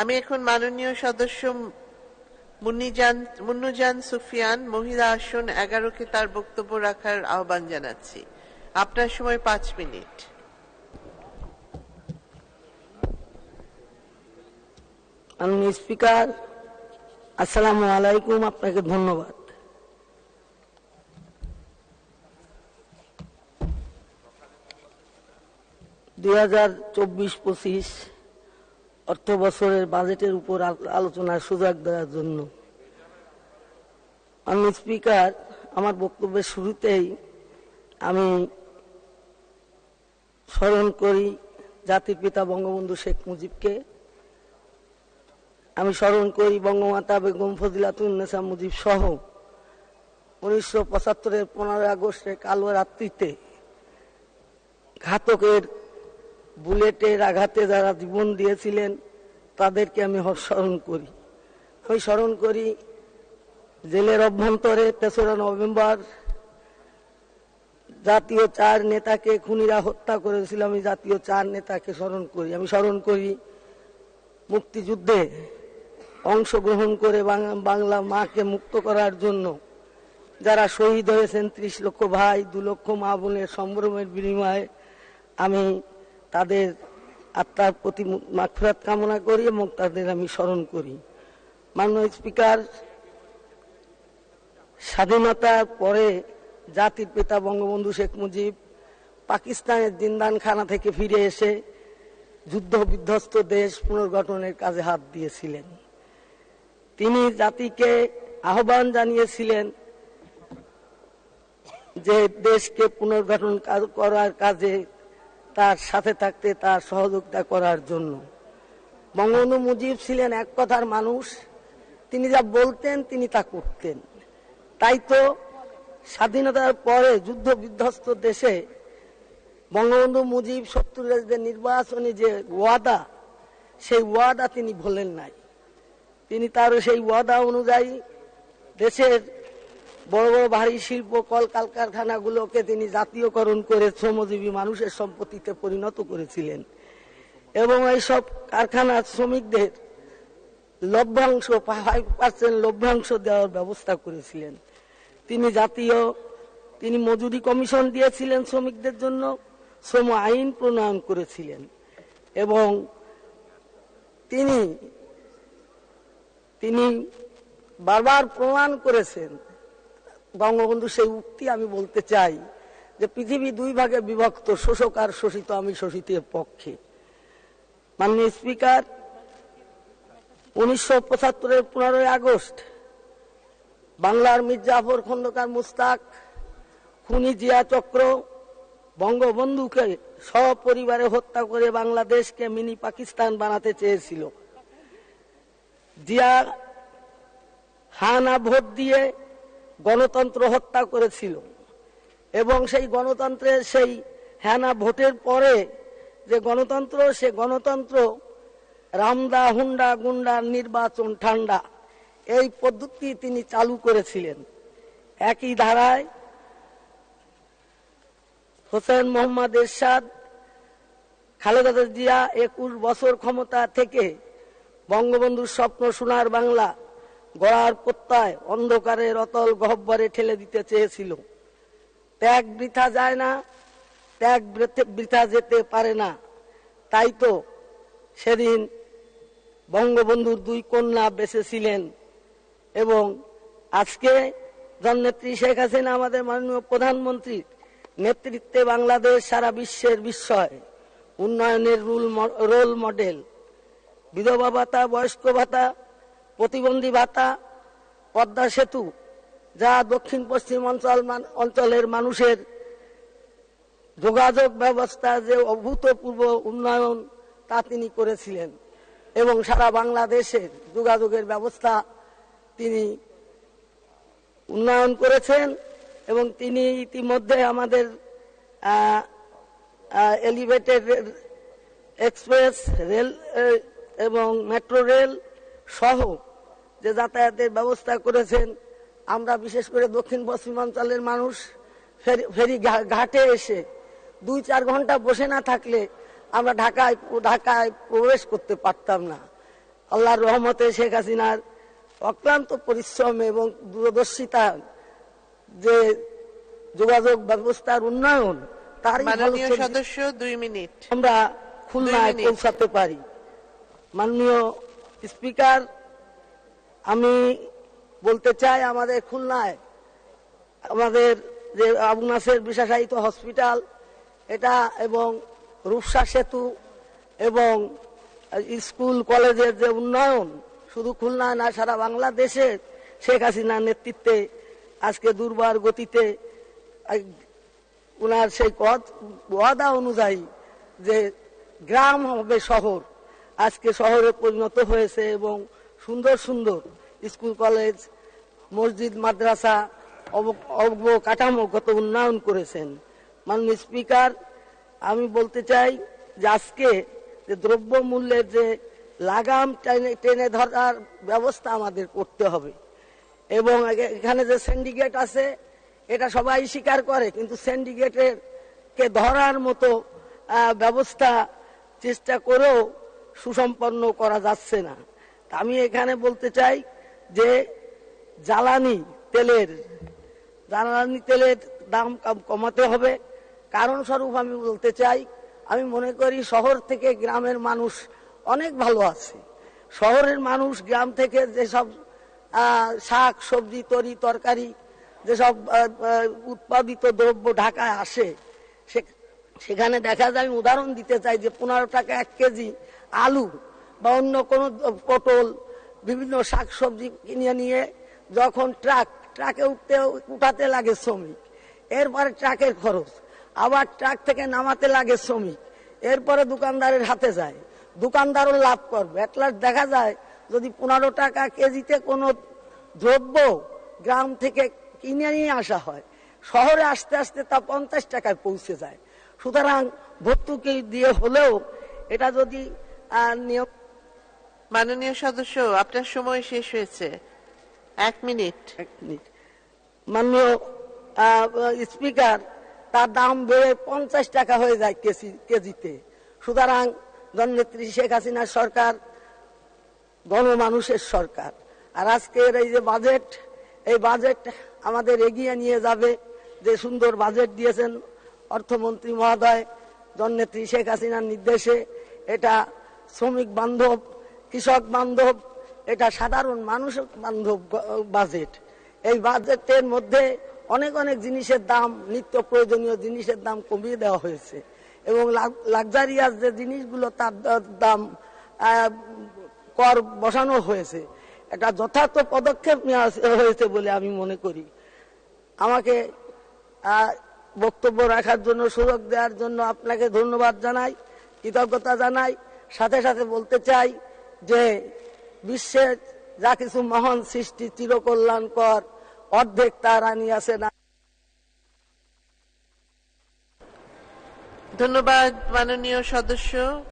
আমি এখন মাননীয় সদস্য মুন্নিজান সুফিয়ান, মহিলা আসন এগারোকে তার বক্তব্য রাখার আহ্বান জানাচ্ছি। আপনার সময় পাঁচ মিনিট। মাননীয় স্পিকার, আসসালামু আলাইকুম, আপনাকে ধন্যবাদ। দুই হাজার চব্বিশ পঁচিশ অর্থ বছরের বাজেটের উপর আল- আলোচনার সুযোগ দেওয়ার জন্য। মাননীয় স্পিকার, আমার বক্তব্যের শুরুতেই আমি স্মরণ করি জাতির পিতা বঙ্গবন্ধু শেখ মুজিবকে। আমি স্মরণ করি বঙ্গমাতা বেগম ফজিলাতুন্নেসা মুজিব সহ উনিশশো পঁচাত্তরের পনেরোই আগস্টের কালো রাত্রিতে ঘাতকের বুলেটের আঘাতে যারা জীবন দিয়েছিলেন, তাদেরকে আমি স্মরণ করি। আমি স্মরণ করি জেলের অভ্যন্তরে তেসরা নভেম্বর, জাতীয় চার নেতাকে খুনিরা হত্যা করেছিল, আমি জাতীয় চার নেতাকে স্মরণ করি। আমি স্মরণ করি মুক্তিযুদ্ধে অংশগ্রহণ করে বাংলা মাকে মুক্ত করার জন্য। যারা শহীদ হয়েছেন ত্রিশ লক্ষ ভাই, দু লক্ষ মা বোনের সম্ভ্রমের বিনিময়ে আমি তাদের আত্মার প্রতি মাগফিরাত কামনা করি এবং তাদের আমি স্মরণ করি। মাননীয় স্পিকার, স্বাধীনতার পরে জাতির পিতা বঙ্গবন্ধু শেখ মুজিব পাকিস্তানের জিন্দানখানা থেকে ফিরে এসে যুদ্ধ বিধ্বস্ত দেশ পুনর্গঠনের কাজে হাত দিয়েছিলেন। তিনি জাতিকে আহ্বান জানিয়েছিলেন যে দেশকে পুনর্গঠন করার কাজে তার সাথে থাকতে, তার সহযোগিতা করার জন্য। বঙ্গবন্ধু মুজিব ছিলেন এক কথার মানুষ। তিনি যা বলতেন, তিনি তা করতেন। তাই তো স্বাধীনতার পরে যুদ্ধ বিধ্বস্ত দেশে বঙ্গবন্ধু মুজিব যে নির্বাচনী যে ওয়াদা, সেই ওয়াদা তিনি ভোলেন নাই। তিনি তার সেই ওয়াদা অনুযায়ী দেশের বড় বড় ভারী শিল্প, কল কারখানাগুলোকে তিনি জাতীয়করণ করে শ্রমজীবী মানুষের সম্পত্তিতে পরিণত করেছিলেন। এবং এইসব কারখানার শ্রমিকদের লভ্যাংশ ফাইভ পার্সেন্ট লভ্যাংশ দেওয়ার ব্যবস্থা করেছিলেন। তিনি জাতীয়, তিনি মজুরি কমিশন দিয়েছিলেন শ্রমিকদের জন্য, শ্রম আইন প্রণয়ন করেছিলেন। এবং তিনি তিনি বারবার প্রমাণ করেছেন বঙ্গবন্ধু, সেই উক্তি আমি বলতে চাই যে পৃথিবী দুই ভাগে বিভক্ত, শোষক আর শোষিত, আমি শোষিতের পক্ষে। মাননীয় স্পিকার, উনিশশো পঁচাত্তরের পনেরোই আগস্ট, বাংলার মির্জাফর খন্দকার মুস্তাক, খুনি জিয়া চক্র, বঙ্গবন্ধুকে সপরিবারে হত্যা করে বাংলাদেশকে মিনি পাকিস্তান বানাতে চেয়েছিল। জিয়া হানা ভোট দিয়ে গণতন্ত্র হত্যা করেছিল। এবং সেই গণতন্ত্রের সেই হ্যানা ভোটের পরে যে গণতন্ত্র, সে গণতন্ত্র রামদা, হুন্ডা, গুন্ডা, নির্বাচন, ঠান্ডা এই পদ্ধতি তিনি চালু করেছিলেন। একই ধারায় হোসেন মোহাম্মদ এরশাদ, খালেদা জিয়া একুশ বছর ক্ষমতা থেকে বঙ্গবন্ধুর স্বপ্ন সোনার বাংলা গড়ার প্রত্যয় অন্ধকারের অতল গহ্বরে ঠেলে দিতে চেয়েছিল। ত্যাগ বৃথা যায় না, ত্যাগ বৃথে- যেতে পারে না। তাই তো সেদিন বঙ্গবন্ধুর দুই কন্যা বেঁচেছিলেন এবং আজকে জননেত্রী শেখ হাসিনা, আমাদের মাননীয় প্রধানমন্ত্রীর নেতৃত্বে বাংলাদেশ সারা বিশ্বের বিস্ময়। উন্নয়নের রোল মডেল। বিধবা ভাতা, বয়স্ক ভাতা প্রতিবন্ধী ভাতা, পদ্মা সেতু, যা দক্ষিণ পশ্চিম অঞ্চল অঞ্চলের মানুষের যোগাযোগ ব্যবস্থা যে অভূতপূর্ব উন্নয়ন তা তিনি করেছিলেন এবং সারা বাংলাদেশের যোগাযোগের ব্যবস্থা তিনি উন্নয়ন করেছেন এবং তিনি ইতিমধ্যে আমাদের এলিভেটেড এক্সপ্রেস রেল এবং মেট্রো রেল সহ যে যাতায়াতের ব্যবস্থা করেছেন আমরা বিশেষ করে দক্ষিণ পশ্চিমাঞ্চলের মানুষ ফেরি- ঘাটে এসে দুই চার ঘণ্টা বসে না থাকলে আমরা ঢাকায় ঢাকায় প্রবেশ করতে পারতাম না। আল্লাহর রহমতে শেখ হাসিনার অক্লান্ত পরিশ্রম এবং দূরদর্শিতা যে যোগাযোগ ব্যবস্থার উন্নয়ন তার সদস্য দুই মিনিট। আমরা খুলনায় পৌঁছাতে পারি। মাননীয় স্পিকার, আমি বলতে চাই আমাদের খুলনায়, আমাদের যে আবু নাসের বিশেষায়িত হসপিটাল, এটা এবং রূপসা সেতু এবং স্কুল, কলেজের যে উন্নয়ন, শুধু খুলনায় না, সারা বাংলাদেশের শেখ হাসিনার নেতৃত্বে আজকে দুর্বার গতিতে ওনার সেই ওয়াদা অনুযায়ী যে গ্রাম হবে শহর আজকে শহরে পরিণত হয়েছে এবং সুন্দর সুন্দর স্কুল, কলেজ, মসজিদ, মাদ্রাসা অব- অবকাঠামোগত উন্নয়ন করেছেন। মাননীয় স্পিকার, আমি বলতে চাই যে আজকে যে দ্রব্য মূল্যের যে লাগাম টেনে টেনে ধরার ব্যবস্থা আমাদের করতে হবে। এবং এখানে যে সিন্ডিকেট আছে, এটা সবাই স্বীকার করে, কিন্তু সিন্ডিকেটের কে ধরার মতো ব্যবস্থা চেষ্টা করেও সুসম্পন্ন করা যাচ্ছে না। আমি এখানে বলতে চাই যে, জ্বালানি তেলের জ্বালানি তেলের দাম কমাতে হবে। কারণ স্বরূপ আমি বলতে চাই, আমি মনে করি শহর থেকে গ্রামের মানুষ অনেক ভালো আছে। শহরের মানুষ গ্রাম থেকে যেসব শাক, সবজি, তরি, তরকারি, যেসব উৎপাদিত দ্রব্য ঢাকায় আসে সেখানে দেখা যায়, আমি উদাহরণ দিতে চাই যে, পনেরো টাকা এক কেজি আলু বা অন্য কোনো পটল, বিভিন্ন শাক সবজি কিনে নিয়ে যখন ট্রাক, ট্রাকে উঠতে, উঠাতে লাগে শ্রমিক, এরপরে ট্রাকের খরচ, আবার ট্রাক থেকে নামাতে লাগে শ্রমিক, এরপরে দোকানদারের হাতে যায়। দোকানদারও লাভ করবে। এটলাস দেখা যায়, যদি পনেরো টাকা কেজিতে কোনো দ্রব্য গ্রাম থেকে কিনে নিয়ে আসা হয়, শহরে আসতে আসতে তা পঞ্চাশ টাকায় পৌঁছে যায়। সুতরাং ভর্তুকি দিয়ে হলেও এটা যদি নিয়ম মাননীয় সদস্য, আপনার সময় শেষ হয়েছে। এক মিনিট। এক মিনিট। মাননীয় স্পিকার, তার দাম বেড়ে পঞ্চাশ টাকা হয়ে যায় কেজি কেজিতে। সুতরাং জননেত্রী শেখ হাসিনার সরকার গণমানুষের সরকার। আর আজকের এই যে বাজেট, এই বাজেট আমাদের এগিয়ে নিয়ে যাবে। যে সুন্দর বাজেট দিয়েছেন অর্থমন্ত্রী মহোদয়, জননেত্রী শেখ হাসিনার নির্দেশে, এটা শ্রমিক বান্ধব, কৃষক বান্ধব, এটা সাধারণ মানুষ বান্ধব বাজেট এই বাজেটের মধ্যে অনেক অনেক জিনিসের দাম, নিত্য প্রয়োজনীয় জিনিসের দাম কমিয়ে দেওয়া হয়েছে। এবং লাক্সারিয়াস যে জিনিসগুলো, তার দাম কর বসানো হয়েছে। এটা যথার্থ পদক্ষেপ নেওয়া হয়েছে বলে আমি মনে করি। আমাকে বক্তব্য রাখার জন্য, সুযোগ দেওয়ার জন্য আপনাকে ধন্যবাদ জানাই, কৃতজ্ঞতা জানাই। সাথে সাথে বলতে চাই যে বিশ্বের যা কিছু মহান সৃষ্টি চিরকল্যাণ কর অর্ধেক তার আনিয়াছে না। ধন্যবাদ, মাননীয় সদস্য।